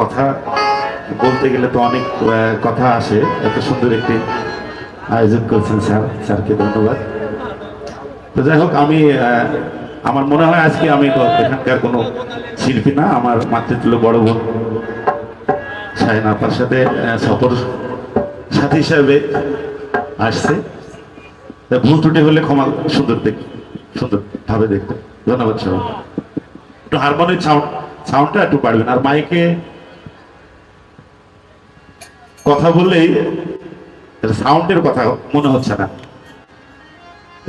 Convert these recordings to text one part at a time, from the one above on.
কথা বলতে গেলে তো অনেক কথা আসে। এত সুন্দর একটি আয়োজন করেছেন স্যার। স্যারকে ধন্যবাদ। তো যাই হোক, আমি আমার মনে হয় আজকে আমি এখানকার কোনো শিল্পী না, আমার মাতৃতুল্য বড় বোন শাহিন আপার সাথে সফর সাথী হিসাবে আসছে। ভুল ত্রুটি হলে ক্ষমা সুন্দর দেখ, সুন্দর ভাবে দেখতে। ধন্যবাদ সবাই একটু হারমোনিয়াম সাউন্ড সাউন্ডটা একটু বাড়বেন আর মাইকে কথা বললেই সাউন্ডের কথা মনে হচ্ছে না।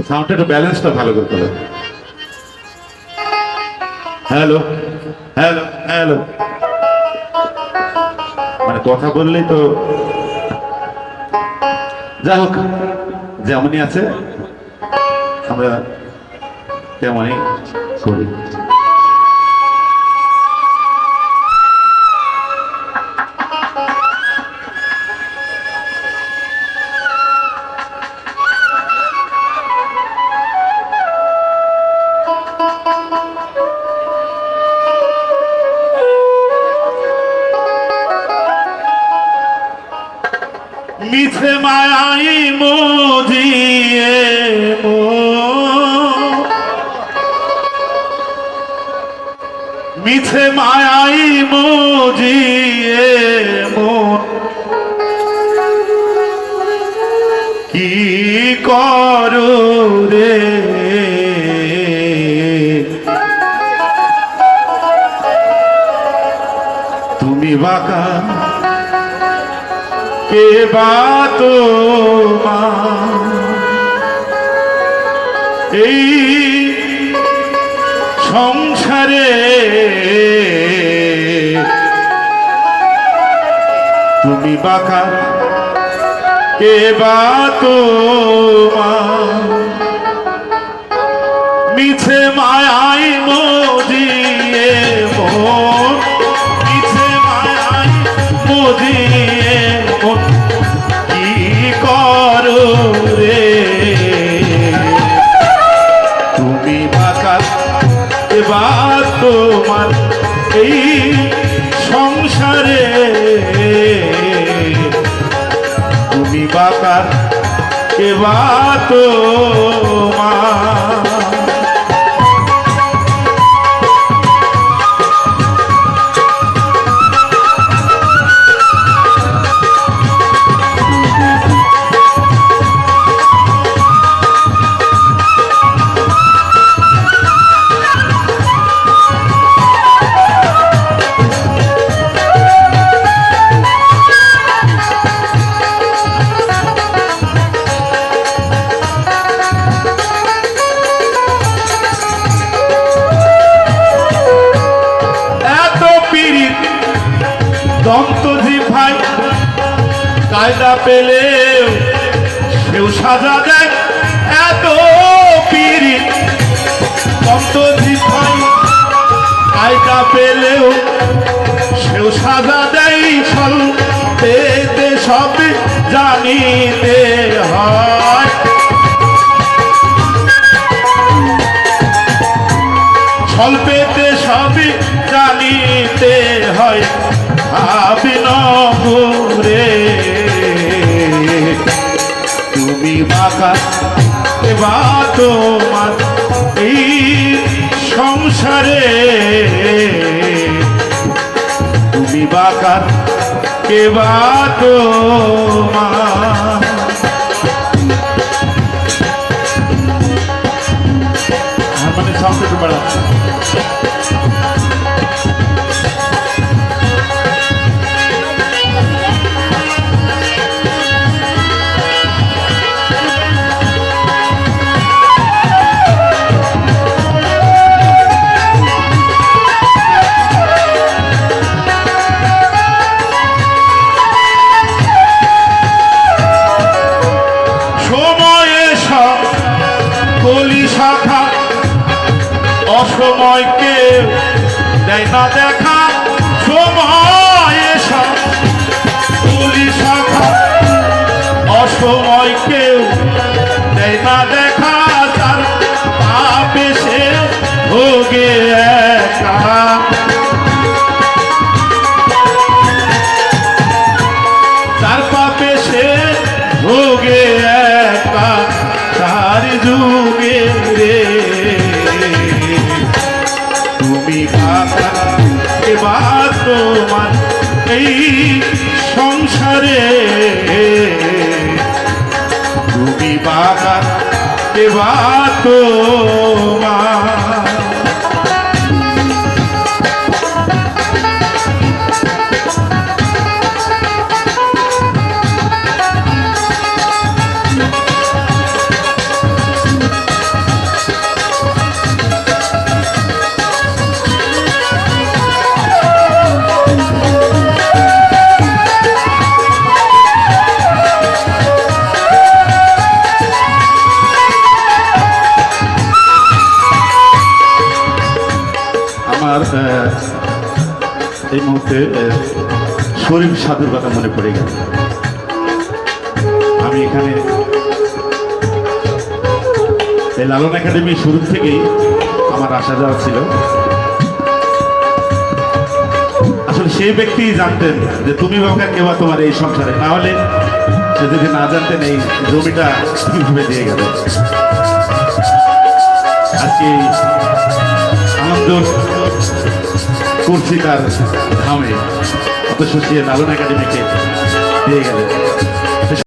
সাউন্ডের ব্যালেন্সটা ভালো করতে হবে। হ্যালো হ্যালো হ্যালো মানে কথা বললেই তো যাই হোক, যেমনই আছে, আমরা তেমনই করি। মিছে মায়াই মোজিয়ে মিছে মায়াই মোজিয়ে কি করো রে? তুমি বাঁকা কে বাতো এই সংসারে তুমি বাঁকা। কে বাতো মিছে মায়াই মোদিয়ে মন, মিছে মায়াই মোদিয়ে তোমার এই সংসারে। তুমি বাঁকার এবার তোমার এত কায়দা পেলেও সেও সাজা দেয়। এত দন্তজি ভাই, কায়দা পেলেও সেও সাজা দেয় পেতে সব জানিতে হয়। স্বল্পেতে সবই জানিতে হয়। ভাবি নরে তুমি মাথা এবার তোমার এই সংসারে। তুমি বাকার কেবা তোমার অসময় কেউ দেয় না দেখা? সময় এসা। পুলিশ শাখা। অসময় কেউ দেয় না দেখা? তার আপেসে ভোগে একা। তার ভোগে একা। তার যুগে রে। এই সংসারে তুমি বাবা এবার তোমার। আমার এই মুহূর্তে শরীফ সাধুর কথা মনে পড়ে গেল। আমি এখানে এই লালন একাডেমি শুরু থেকেই আমার আসা যাওয়া ছিল। আসলে সেই ব্যক্তি জানতেন যে তুমি বাবা কেবা তোমার এই সংসারে, না হলে সে যদি না জানতেন এই জমিটা কীভাবে দিয়ে গেল। আজকে আনন্দ করছি তার ধামে অত সত্যি লালন একাডেমিকে দিয়ে গেলেন।